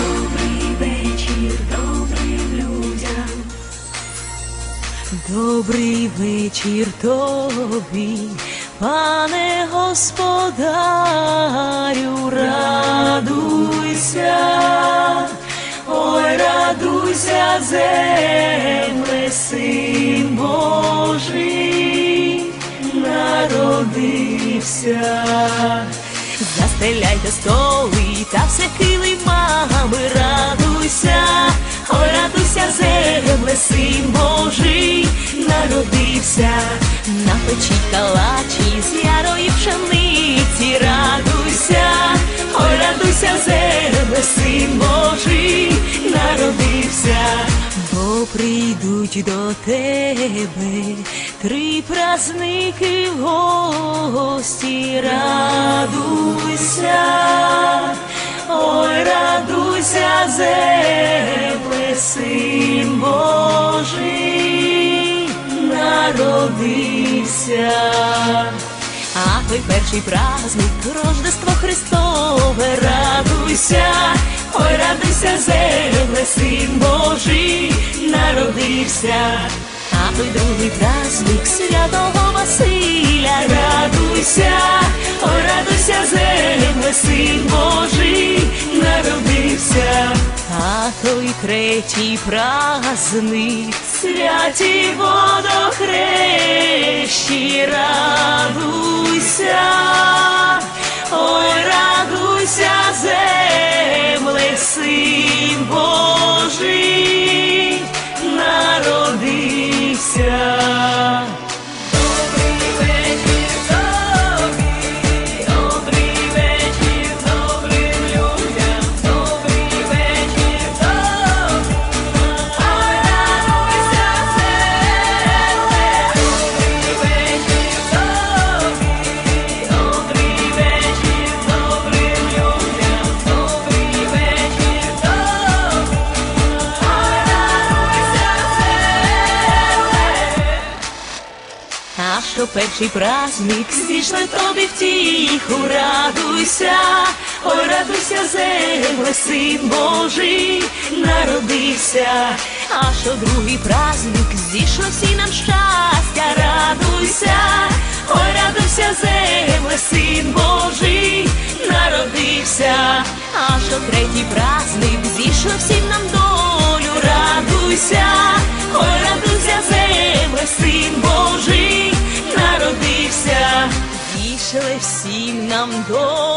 добрий вечір добрим людям. Добрий вечір тобі, пане господарю, радуйся, ой, радуйся, земле, син Божий, народився. Застеляйте столи та все килимами, радуйся, ой, радуйся, земле, син Божий, народився, на печі калачі з ярої пшениці, радуйся, ой, радуйся, земле, син Божий, народився, бо прийдуть до тебе три праздники в гості, радуйся, земле, син Божий, народився. А той перший праздник, Рождество Христове, радуйся, ой, радуйся, земле, син Божий, народився. А той другий праздник святого Василя, радуйся, ой, радуйся, земле, син той третій праздник, святі водохрещі, радуйся, ой, що перший праздник. Зійшли тобі втіху, радуйся, ой, радуйся, земле, син Божий, народився, а що другий праздник? Зійшло всі нам щастя, радуйся, ой, радуйся, земле, син Божий, народився, а що третій праздник? Зійшло всім нам долю, радуйся, всім нам